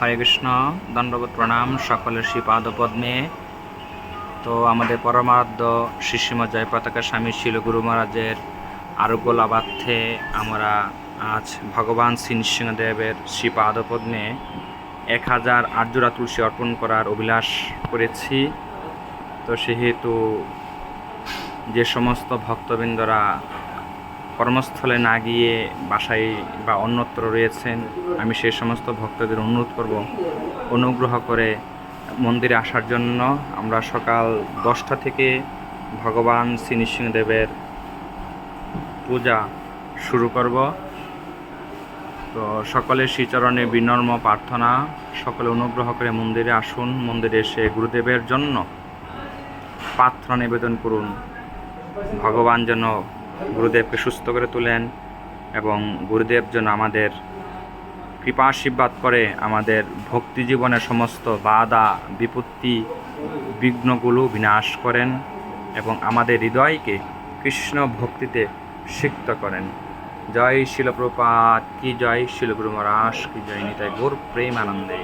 হরে কৃষ্ণ, দণ্ডবোধ প্রণাম, সকলের শ্রীপাদ পদ্মে তো আমাদের পরমারাধ্য শিশিমা জয় পতাকা স্বামী শিল গুরু মহারাজের আরোগ্য লাভার্থে আমরা আজ ভগবান শ্রী নৃসিংহদেবের শ্রীপাদ পদ্মে এক হাজার আর্যরা তুলসী অর্পণ করার অভিলাষ করেছি। তো সেহেতু যে সমস্ত ভক্তবৃন্দরা কর্মস্থলে না গিয়ে বাসায় বা অন্যত্র রয়েছেন, আমি সেই সমস্ত ভক্তদের অনুরোধ করব, অনুগ্রহ করে মন্দিরে আসার জন্য আমরা সকাল দশটা থেকে ভগবান শ্রী নৃসিংহদেবের পূজা শুরু করব। তো সকলের শ্রীচরণে বিনর্ম প্রার্থনা, সকলে অনুগ্রহ করে মন্দিরে আসুন, মন্দিরে এসে গুরুদেবের জন্য প্রার্থনা নিবেদন করুন। ভগবান যেন গুরুদেবকে সুস্থ করে তোলেন এবং গুরুদেব যেন আমাদের কৃপা আশীর্বাদ করে আমাদের ভক্তি জীবনের সমস্ত বাধা, বিপত্তি, বিঘ্নগুলো বিনাশ করেন এবং আমাদের হৃদয়কে কৃষ্ণ ভক্তিতে সিক্ত করেন। জয় শিলপ্রপাত, কি জয় শিলগুরু মহারাজ, কি জয় নিতাই গৌর প্রেম আনন্দে